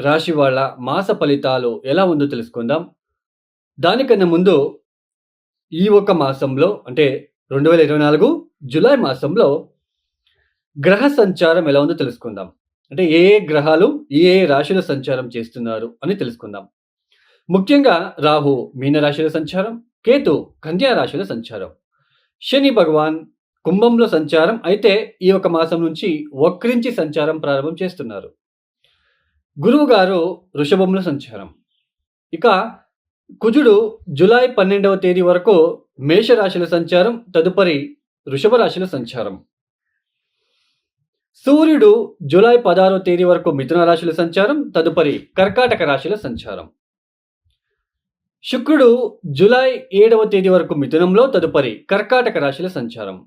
రాశి వాళ్ళ మాస ఫలితాలు ఎలా ఉందో తెలుసుకుందాం. దానికన్నా ముందు ఈ ఒక మాసంలో అంటే రెండు వేల ఇరవై నాలుగు జూలై మాసంలో గ్రహ సంచారం ఎలా ఉందో తెలుసుకుందాం. అంటే ఏ ఏ గ్రహాలు ఏ ఏ సంచారం చేస్తున్నారు అని తెలుసుకుందాం. ముఖ్యంగా రాహు మీనరాశిలో సంచారం కేతు కన్యా రాశిలో సంచారం శని భగవాన్ కుంభంలో సంచారం అయితే ఈ ఒక మాసం నుంచి వక్రించి సంచారం ప్రారంభం చేస్తున్నారు. గురువు గారు వృషభంలో సంచారం. ఇక కుజుడు జులై పన్నెండవ తేదీ వరకు మేషరాశిలో సంచారం తదుపరి వృషభ రాశిలో సంచారం. సూర్యుడు జూలై పదహారవ తేదీ వరకు మిథున రాశిలో సంచారం తదుపరి కర్కాటక రాశిలో సంచారం. శుక్రుడు జూలై ఏడవ తేదీ వరకు మిథునంలో తదుపరి కర్కాటక రాశిలో సంచారం.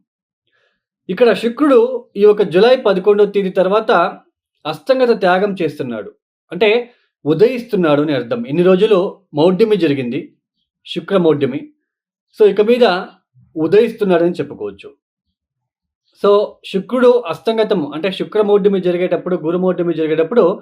ఇక్కడ శుక్రుడు ఈ యొక్క జూలై పదకొండవ తేదీ తర్వాత అస్తంగత త్యాగం చేస్తున్నాడు. అంటే ఉదయిస్తున్నాడు అని అర్థం. ఇన్ని రోజులు మౌఢ్యమి జరిగింది శుక్ర మౌఢ్యమి. సో ఇక మీద ఉదయిస్తున్నాడని చెప్పుకోవచ్చు. సో శుక్రుడు అస్తంగతం అంటే శుక్రమౌఢ్యమి జరిగేటప్పుడు గురుమౌఢ్యమి జరిగేటప్పుడు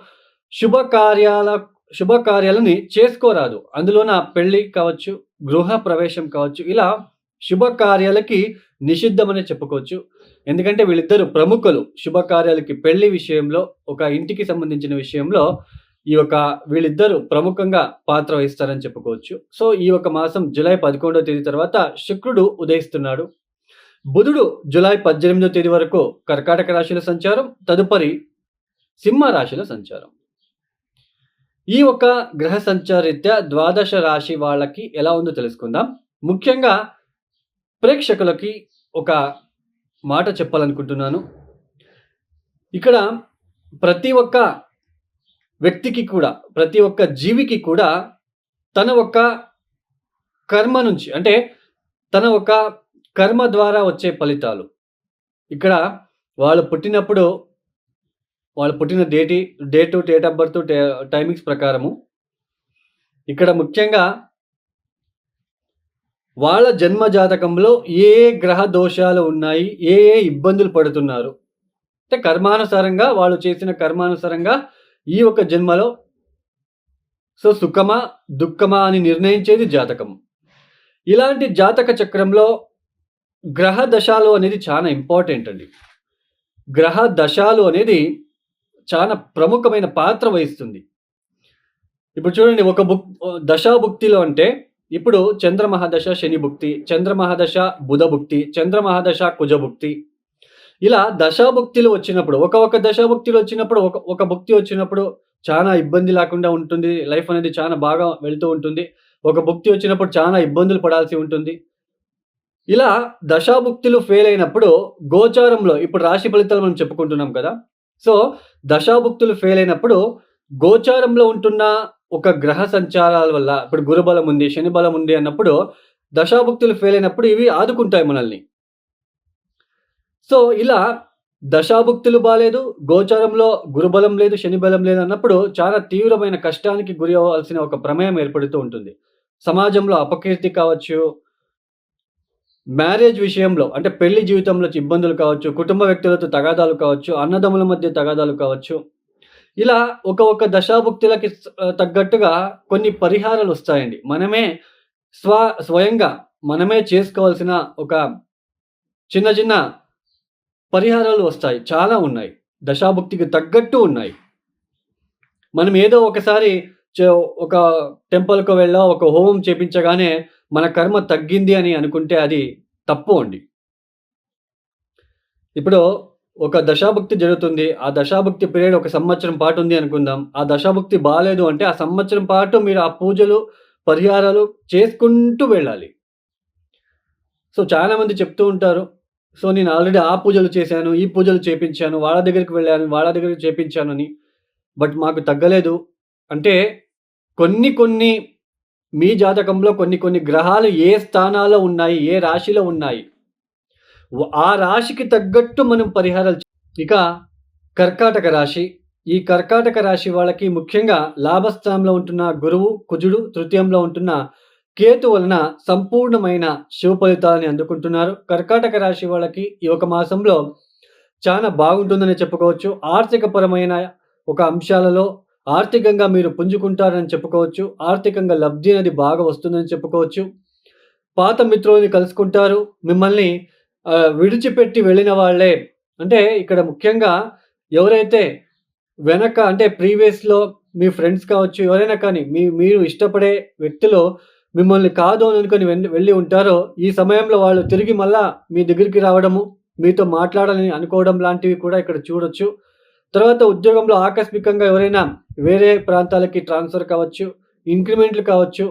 శుభకార్యాల శుభకార్యాలని చేసుకోరాదు. అందులోన పెళ్ళి కావచ్చు గృహ ప్రవేశం కావచ్చు ఇలా శుభకార్యాలకి నిషిద్ధమని చెప్పుకోవచ్చు. ఎందుకంటే వీళ్ళిద్దరు ప్రముఖులు. శుభకార్యాలకి పెళ్ళి విషయంలో ఒక ఇంటికి సంబంధించిన విషయంలో ఈ యొక్క వీళ్ళిద్దరు ప్రముఖంగా పాత్ర వహిస్తారని చెప్పుకోవచ్చు. సో ఈ ఒక మాసం జూలై పదకొండవ తేదీ తర్వాత శుక్రుడు ఉదయిస్తున్నాడు. బుధుడు జూలై పద్దెనిమిదో తేదీ వరకు కర్కాటక రాశిలో సంచారం తదుపరి సింహ రాశిలో సంచారం. ఈ ఒక గ్రహ సంచారిత్య ద్వాదశ రాశి వాళ్ళకి ఎలా ఉందో తెలుసుకుందాం. ముఖ్యంగా ప్రేక్షకులకి ఒక మాట చెప్పాలనుకుంటున్నాను. ఇక్కడ ప్రతి ఒక్క వ్యక్తికి కూడా ప్రతి ఒక్క జీవికి కూడా తన ఒక్క కర్మ నుంచి అంటే తన ఒక కర్మ ద్వారా వచ్చే ఫలితాలు. ఇక్కడ వాళ్ళు పుట్టినప్పుడు వాళ్ళు పుట్టిన డేటి date date of birth timings ప్రకారము. ఇక్కడ ముఖ్యంగా వాళ్ళ జన్మ జాతకంలో ఏ ఏ గ్రహ దోషాలు ఉన్నాయి ఏ ఏ ఇబ్బందులు పడుతున్నారు. అంటే కర్మానుసారంగా వాళ్ళు చేసిన కర్మానుసారంగా ఈ ఒక జన్మలో సో సుఖమా దుఃఖమా అని నిర్ణయించేది జాతకం. ఇలాంటి జాతక చక్రంలో గ్రహ దశాలు అనేది చాలా ఇంపార్టెంట్ అండి. గ్రహ దశాలు అనేది చాలా ప్రముఖమైన పాత్ర వహిస్తుంది. ఇప్పుడు చూడండి ఒక బుక్ దశాభుక్తిలో అంటే ఇప్పుడు చంద్ర మహాదశ శని భుక్తి చంద్ర మహాదశ బుధ భుక్తి చంద్ర మహాదశ కుజ భుక్తి. ఇలా దశాభుక్తిలు వచ్చినప్పుడు ఒక ఒక దశాభుక్తిలు వచ్చినప్పుడు ఒక ఒక భుక్తి వచ్చినప్పుడు చాలా ఇబ్బంది లేకుండా ఉంటుంది. లైఫ్ అనేది చాలా బాగా వెళ్తూ ఉంటుంది. ఒక భుక్తి వచ్చినప్పుడు చాలా ఇబ్బందులు పడాల్సి ఉంటుంది. ఇలా దశాభుక్తులు ఫెయిల్ అయినప్పుడు గోచారంలో ఇప్పుడు రాశి ఫలితాలు మనం చెప్పుకుంటున్నాం కదా. సో దశాభుక్తులు ఫెయిల్ అయినప్పుడు గోచారంలో ఉంటున్న ఒక గ్రహ సంచారాల వల్ల ఇప్పుడు గురుబలం ఉంది శని బలం ఉంది అన్నప్పుడు దశాభుక్తులు ఫెయిల్ అయినప్పుడు ఇవి ఆదుకుంటాయి మనల్ని. సో ఇలా దశాభుక్తులు బాగాలేదు గోచారంలో గురుబలం లేదు శని బలం లేదు అన్నప్పుడు చాలా తీవ్రమైన కష్టానికి గురి అవ్వాల్సిన ఒక ప్రమేయం ఏర్పడుతూ ఉంటుంది. సమాజంలో అపకీర్తి కావచ్చు మ్యారేజ్ విషయంలో అంటే పెళ్ళి జీవితంలో ఇబ్బందులు కావచ్చు కుటుంబ వ్యక్తులతో తగాదాలు కావచ్చు అన్నదమ్ముల మధ్య తగాదాలు కావచ్చు ఇలా ఒక ఒక దశాభుక్తులకి తగ్గట్టుగా కొన్ని పరిహారాలు వస్తాయండి. మనమే స్వ స్వయంగా మనమే చేసుకోవాల్సిన ఒక చిన్న చిన్న పరిహారాలు వస్తాయి. చాలా ఉన్నాయి. దశాభుక్తికి తగ్గట్టు ఉన్నాయి. మనం ఏదో ఒకసారి చే- ఒక టెంపుల్కు వెళ్ళా ఒక హోమం చేపించగానే మన కర్మ తగ్గింది అని అనుకుంటే అది తప్పు అండి. ఇప్పుడు ఒక దశాభక్తి జరుగుతుంది. ఆ దశాభక్తి పీరియడ్ ఒక సంవత్సరం పాటు ఉంది అనుకుందాం. ఆ దశాభక్తి బాగాలేదు అంటే ఆ సంవత్సరం పాటు మీరు ఆ పూజలు పరిహారాలు చేసుకుంటూ వెళ్ళాలి. సో చాలామంది చెప్తూ ఉంటారు. సో నేను ఆల్రెడీ ఆ పూజలు చేశాను ఈ పూజలు చేపించాను వాళ్ళ దగ్గరికి వెళ్ళాను వాళ్ళ దగ్గరికి చేపించాను అని. బట్ మాకు తగ్గలేదు. అంటే కొన్ని కొన్ని మీ జాతకంలో కొన్ని కొన్ని గ్రహాలు ఏ స్థానాల్లో ఉన్నాయి ఏ రాశిలో ఉన్నాయి ఆ రాశికి తగ్గట్టు మనం పరిహారాలు ఇక కర్కాటక రాశి. ఈ కర్కాటక రాశి వాళ్ళకి ముఖ్యంగా లాభస్థానంలో ఉంటున్న గురువు కుజుడు తృతీయంలో ఉంటున్న కేతు వలన సంపూర్ణమైన శివ ఫలితాలని అందుకుంటున్నారు. కర్కాటక రాశి వాళ్ళకి ఈ ఒక మాసంలో చాలా బాగుంటుందని చెప్పుకోవచ్చు. ఆర్థికపరమైన ఒక అంశాలలో ఆర్థికంగా మీరు పుంజుకుంటారని చెప్పుకోవచ్చు. ఆర్థికంగా లబ్ధి అనేది బాగా వస్తుందని చెప్పుకోవచ్చు. పాత మిత్రులని కలుసుకుంటారు. మిమ్మల్ని విడిచిపెట్టి వెళ్ళిన వాళ్ళే. అంటే ఇక్కడ ముఖ్యంగా ఎవరైతే వెనక అంటే ప్రీవియస్లో మీ ఫ్రెండ్స్ కావచ్చు ఎవరైనా కానీ మీ మీరు ఇష్టపడే వ్యక్తులు మిమ్మల్ని కాదు అని అనుకుని వెళ్ళి ఉంటారో ఈ సమయంలో వాళ్ళు తిరిగి మళ్ళా మీ దగ్గరికి రావడము మీతో మాట్లాడాలని అనుకోవడం లాంటివి కూడా ఇక్కడ చూడొచ్చు. తర్వాత ఉద్యోగంలో ఆకస్మికంగా ఎవరైనా వేరే ప్రాంతాలకి ట్రాన్స్ఫర్ కావచ్చు ఇంక్రిమెంట్లు కావచ్చు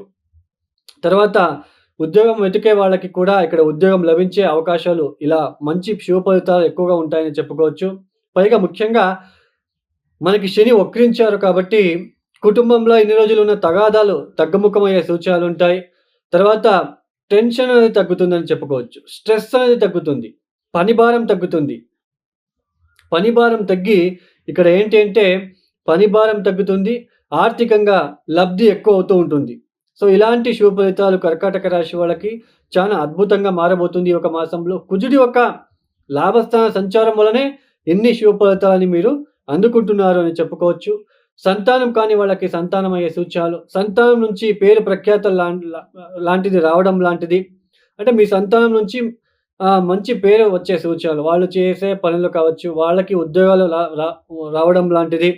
తర్వాత ఉద్యోగం వెతికే వాళ్ళకి కూడా ఇక్కడ ఉద్యోగం లభించే అవకాశాలు ఇలా మంచి శుభ ఫలితాలు ఎక్కువగా ఉంటాయని చెప్పుకోవచ్చు. పైగా ముఖ్యంగా మనకి శని వక్రించారు కాబట్టి కుటుంబంలో ఇన్ని రోజులు ఉన్న తగాదాలు తగ్గుముఖమయ్యే సూచనలు ఉంటాయి. తర్వాత టెన్షన్ అనేది తగ్గుతుందని చెప్పుకోవచ్చు. స్ట్రెస్ అనేది తగ్గుతుంది. పని భారం తగ్గుతుంది. పని భారం తగ్గి ఇక్కడ ఏంటి అంటే పని భారం తగ్గుతుంది. ఆర్థికంగా లబ్ధి ఎక్కువ అవుతూ ఉంటుంది. సో ఇలాంటి శుభ ఫలితాలు కర్కాటక రాశి వాళ్ళకి చాలా అద్భుతంగా మారబోతుంది ఒక మాసంలో. కుజుడి యొక్క లాభస్థాన సంచారం వలనే ఎన్ని శుభ ఫలితాలని మీరు అందుకుంటున్నారు అని చెప్పుకోవచ్చు. సంతానం కాని వాళ్ళకి సంతానం అయ్యే సూచనలు సంతానం నుంచి పేరు ప్రఖ్యాత లా లాంటిది రావడం లాంటిది. అంటే మీ సంతానం నుంచి మంచి పేరు వచ్చే సూచనలు వాళ్ళు చేసే పనులు కావచ్చు వాళ్ళకి ఉద్యోగాలు రావడం లాంటిది.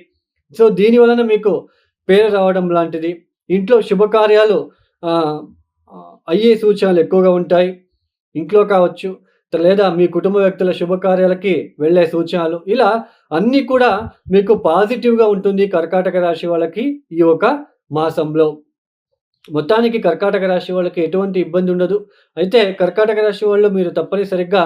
సో దీని వలన మీకు పేరు రావడం లాంటిది. ఇంట్లో శుభకార్యాలు అయ్యే సూచనలు ఎక్కువగా ఉంటాయి. ఇంట్లో కావచ్చు లేదా మీ కుటుంబ వ్యక్తుల శుభకార్యాలకి వెళ్ళే సూచనలు. ఇలా అన్నీ కూడా మీకు పాజిటివ్గా ఉంటుంది కర్కాటక రాశి వాళ్ళకి ఈ ఒక మాసంలో. మొత్తానికి కర్కాటక రాశి వాళ్ళకి ఎటువంటి ఇబ్బంది ఉండదు. అయితే కర్కాటక రాశి వాళ్ళు మీరు తప్పనిసరిగా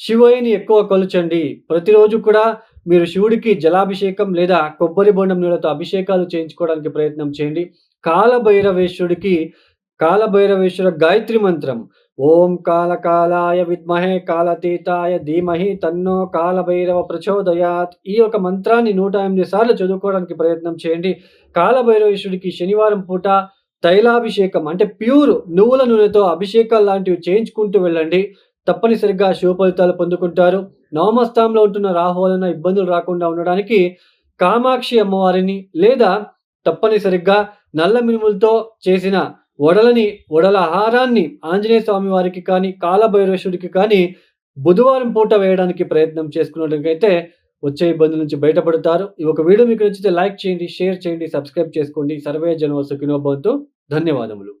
శివయ్యని ఎక్కువ కొలుచండి. ప్రతిరోజు కూడా మీరు శివుడికి జలాభిషేకం లేదా కొబ్బరి బొండం నీళ్ళతో అభిషేకాలు చేయించుకోవడానికి ప్రయత్నం చేయండి. కాలభైరవేశ్వరుడికి కాలభైరవేశ్వర గాయత్రి మంత్రం ఓం కాలకాలాయ విద్మహే కాలతీతాయ ధీమహి తన్నో కాలభైరవ ప్రచోదయాత్ ఈ యొక్క మంత్రాన్ని నూట ఎనిమిది సార్లు చదువుకోవడానికి ప్రయత్నం చేయండి. కాలభైరవేశ్వరుడికి శనివారం పూట తైలాభిషేకం అంటే ప్యూర్ నువ్వుల నూనెతో అభిషేకాలు లాంటివి చేయించుకుంటూ వెళ్ళండి. తప్పనిసరిగా శుభ ఫలితాలు పొందుకుంటారు. నవమస్థానంలో ఉంటున్న రాహు వలన ఇబ్బందులు రాకుండా ఉండడానికి కామాక్షి అమ్మవారిని లేదా తప్పనిసరిగా నల్ల మినుములతో చేసిన వడలని వడల ఆహారాన్ని ఆంజనేయ స్వామి వారికి కానీ కాలభైరవేశ్వరుడికి కానీ బుధవారం పూట వేయడానికి ప్రయత్నం చేసుకున్నట్లయితే వచ్చే ఇబ్బందుల నుంచి బయటపడతారు. ఈ ఒక వీడియో మీకు నచ్చితే లైక్ చేయండి షేర్ చేయండి సబ్స్క్రైబ్ చేసుకోండి. సర్వే జనవసు కినోభవంతు ధన్యవాదములు.